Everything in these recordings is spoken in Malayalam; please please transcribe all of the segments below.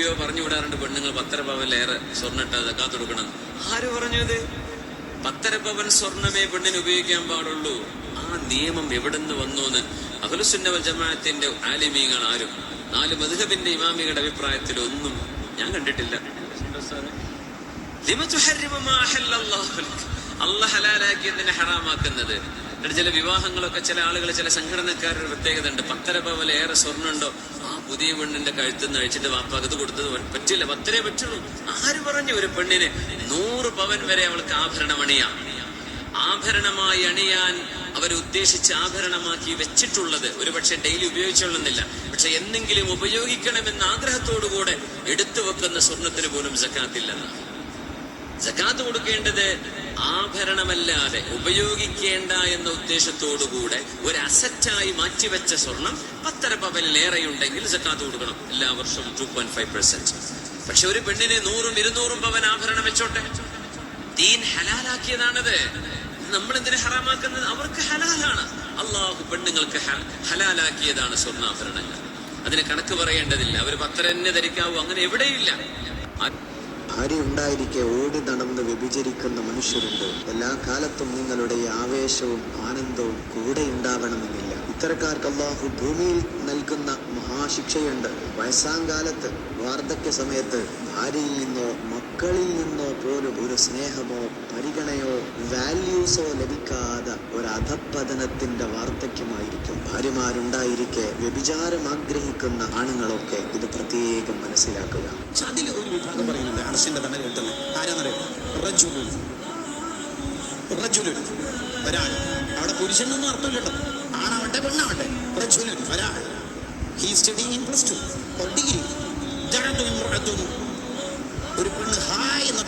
എവിടേക്കോ പറഞ്ഞു വിടാറുണ്ട് പെണ്ണുങ്ങൾ. പത്തര പവനിലേറെ സ്വർണിട്ട സക്കാത്ത് കൊടുക്കണം. ആര് പറഞ്ഞു പത്തര പവൻ സ്വർണമേ പെണ്ണിന് ഉപയോഗിക്കാൻ പാടുള്ളൂ. ആ നിയമം എവിടുന്ന് വന്നു എന്ന് അഖലുസുന്നവൽ ജമാഅത്തിന്റെ ആലിമീങ്ങൾ ആരും. നാല് മധുഹബിന്റെ ഇമാമികളുടെ അഭിപ്രായത്തിൽ ഒന്നും ഞാൻ കണ്ടിട്ടില്ല? അള്ളാഹ് ഹലാലാക്കിയതിനെ ഹറാമാക്കുന്നത്. എന്നിട്ട് ചില വിവാഹങ്ങളൊക്കെ ചില ആളുകൾ ചില സംഘടനക്കാരുടെ പ്രത്യേകത ഉണ്ട് പത്തര പോലെ ഏറെ സ്വർണുണ്ടോ ആ പുതിയ പെണ്ണിന്റെ കഴുത്തിൽ നിന്ന് അഴിച്ചിട്ട് വാപ്പാകത്ത് കൊടുത്തത് പറ്റില്ല പത്തരേ പറ്റുള്ളൂ. ആര് പറഞ്ഞു ഒരു പെണ്ണിന്? നൂറ് പവൻ വരെ അവൾക്ക് ആഭരണം അണിയാം. ആഭരണമായി അണിയാൻ അവരുദ്ദേശിച്ച് ആഭരണമാക്കി വെച്ചിട്ടുള്ളത് ഒരു പക്ഷെ ഡെയിലി ഉപയോഗിച്ചോളുന്നില്ല പക്ഷെ എന്തെങ്കിലും ഉപയോഗിക്കണമെന്ന ആഗ്രഹത്തോടുകൂടെ എടുത്തു വെക്കുന്ന സ്വർണത്തിന് പോലും സക്കാത്തില്ലെന്നാണ്. സക്കാത്ത് കൊടുക്കേണ്ടത് ആഭരണമല്ലാതെ ഉപയോഗിക്കേണ്ട എന്ന ഉദ്ദേശത്തോടുകൂടെ ഒരു അസറ്റായി മാറ്റിവെച്ച സ്വർണം പത്തര പവനിലേറെയുണ്ടെങ്കിൽ ജക്കാത്ത് കൊടുക്കണം. എല്ലാ വർഷവും ടു പോയിന്റ് ഫൈവ് പെർസെന്റ് പക്ഷെ ഒരു പെണ്ണിന് നൂറും ഇരുന്നൂറും പവൻ ആഭരണം വെച്ചോട്ടെ? ദീൻ ഹലാലാക്കിയതാണത്. നമ്മൾ എന്തിനു ഹറാമാക്കുന്നത്? അവർക്ക് ഹലാലാണ്. അള്ളാഹു പെണ്ണുങ്ങൾക്ക് ഹലാലാക്കിയതാണ് സ്വർണാഭരണങ്ങൾ. അതിന് കണക്ക് പറയേണ്ടതില്ല. അവർ പത്തരന്നെ ധരിക്കാവൂ. അങ്ങനെ എവിടെയില്ല. ഭാര്യ ഉണ്ടായിരിക്കെ ഓടി നടന്ന് വ്യഭിചരിക്കുന്ന മനുഷ്യരുണ്ട്. എല്ലാ കാലത്തും നിങ്ങളുടെ ആവേശവും ആനന്ദവും കൂടെ ഉണ്ടാവണമെന്നില്ല. ഇത്തരക്കാർക്ക് അള്ളാഹു ഭൂമിയിൽ നൽകുന്ന മഹാശിക്ഷയുണ്ട്. വയസ്സാം കാലത്ത് വാർദ്ധക്യ സമയത്ത് ഭാര്യയിൽ നിന്നോ മക്കളിൽ നിന്നോ പോലും ഒരു സ്നേഹമോ പരിഗണയോ വാല്യൂസോ ലഭിക്കാതെ ഒരു അധപ്പതനത്തിന്റെ വാർദ്ധക്യമായിരിക്കും. ഭാര്യമാരുണ്ടായിരിക്കെ വ്യഭിചാരം ആഗ്രഹിക്കുന്ന ആണുങ്ങളൊക്കെ ഇത് പ്രത്യേകം മനസ്സിലാക്കുക. അതിൽ ഒരു വിഭാഗം പറയുന്നുണ്ട്. അർഷിന്റെ തന്നെ കിട്ടുന്നത്. ആരാന്നറിയോ റജുലുൻ റജുലുൻ ഒരാൾ. അവിടെ പുരുഷനൊന്നും അർത്ഥമില്ല കേട്ടോ ആണാവട്ടെ പെണ്ണാവട്ടെ. റജുലുൻ ഒരാൾ. He studying in plus two degree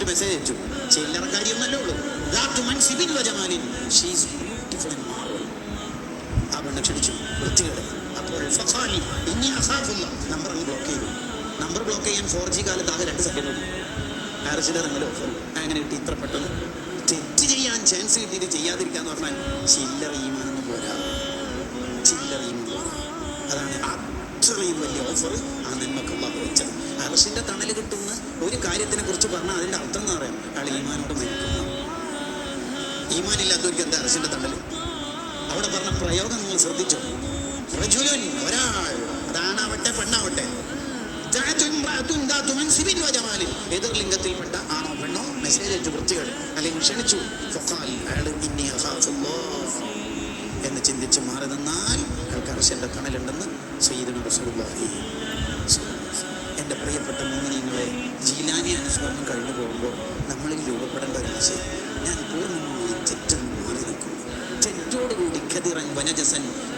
എന്നിട്ട് മെസ്സേജ് അയച്ചു. ചില്ലറ കാര്യമൊന്നല്ലേ ഉള്ളൂ. അപ്പോൾ ഇനി നമ്പർ ബ്ലോക്ക് ചെയ്തു. നമ്പർ ബ്ലോക്ക് ചെയ്യാൻ ഫോർ ജി കാലത്ത് ആകെ രണ്ട് സെക്കൻഡ് മതി ആർസിലെ നിങ്ങൾ ഓഫർ അങ്ങനെ കിട്ടി. ഇത്ര പെട്ടെന്ന്. തെറ്റ് ചെയ്യാൻ ചാൻസ് കിട്ടിയിട്ട് ചെയ്യാതിരിക്കാന്ന് പറഞ്ഞാൽ ചില്ലറ ഈമാനൊന്നും പോരാ. ചില്ലറ പോരാ. അതാണ് അത്രയും വലിയ ഓഫർ ആ നന്മക്കുള്ള വെച്ചത് അറസിന്റെ തണൽ കിട്ടുന്ന ഒരു കാര്യത്തിനെ കുറിച്ച് പറഞ്ഞാൽ അതിന്റെ പ്രയോഗം നിങ്ങൾ ശ്രദ്ധിച്ചു? റജുലുൻ ഒരാൾ പെണ്ണാവട്ടെ. ദാതു മൻസിബിൻ വജമാലിൻ. എതിർ ലിംഗത്തിൽപ്പെട്ട ആണോ പെണ്ണോ? മെസ്സേജ് അയച്ചു വൃത്തികൾ. അല്ലെങ്കിൽ ക്ഷണിച്ചു. എന്ന് ചിന്തിച്ച് മാറി നിന്നാൽ അയാൾക്ക് അർശന്റെ തണലുണ്ടെന്ന് സയ്യിദുന റസൂലുള്ളാഹി എന്റെ പ്രിയപ്പെട്ട മോമിനിയങ്ങളെ ജീലാനി അനുസ്മരണം കഴിഞ്ഞു പോകുമ്പോൾ നമ്മളിൽ രൂപപ്പെടേണ്ട ഒരു ആശയം. ഞാൻ പൂർണമായി തെറ്റെന്ന് മാറി